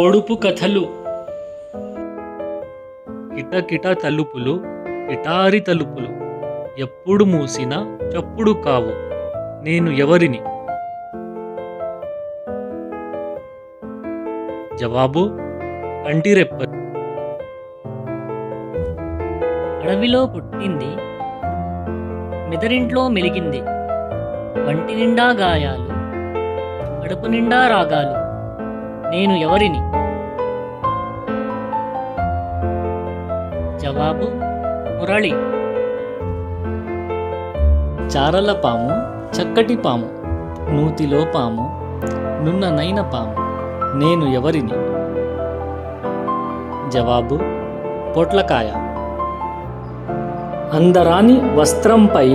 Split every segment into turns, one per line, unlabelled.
పొడుపు కథలు. కిటకిట తలుపులు కిటారి తలుపులు. ఎప్పుడు మూసినా చప్పుడు కావు. నేను ఎవరిని? జవాబు కంటిరెప్ప.
అడవిలో పుట్టింది. మెదరింట్లో మెలిగింది. వంటి నిండా గాయాలు కడుపు నిండా రాగాలు. నేను ఎవరిని? జవాబు మురళి.
చారల పాము చక్కటి పాము నూతిలో పాము నున్ననైన పాము నేను ఎవరిని? జవాబు పొట్లకాయ. అందరాని వస్త్రంపై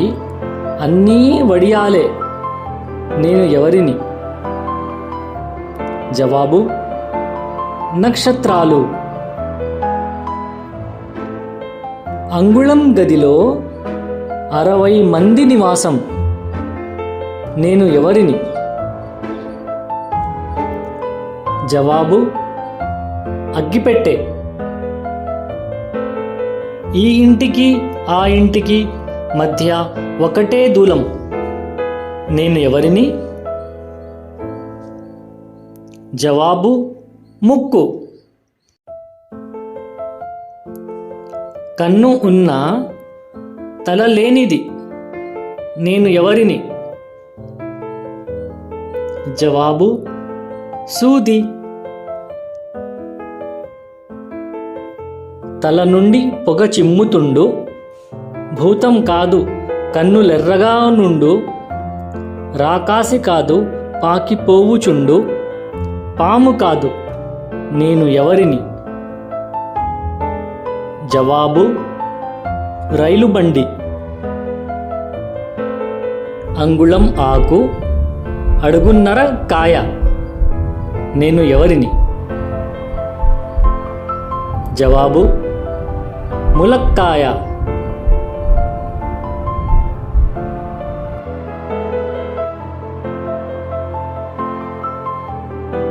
అన్నీ వడియాలే నేను ఎవరిని? జవాబు నక్షత్రాలు. అంగుళం గదిలో అరవై మంది నివాసం. నేను ఎవరిని? జవాబు అగ్గిపెట్టె. ఈ ఇంటికి ఆ ఇంటికి మధ్య ఒకటే దూలం. నేను ఎవరిని? జవాబు ముక్కు. కన్ను ఉన్న తల లేనిది నేను ఎవరిని? జవాబు సూది. తల నుండి పొగ చిమ్ముతుండు. భూతం కాదు కన్నులెర్రగా నుండు. రాకాసి కాదు పాకిపోవుచుండు. పాము కాదు నేను ఎవరిని? జవాబు రైలు బండి. అంగుళం ఆకు అడుగున్నర కాయ నేను ఎవరిని? జవాబు ములక్కాయ.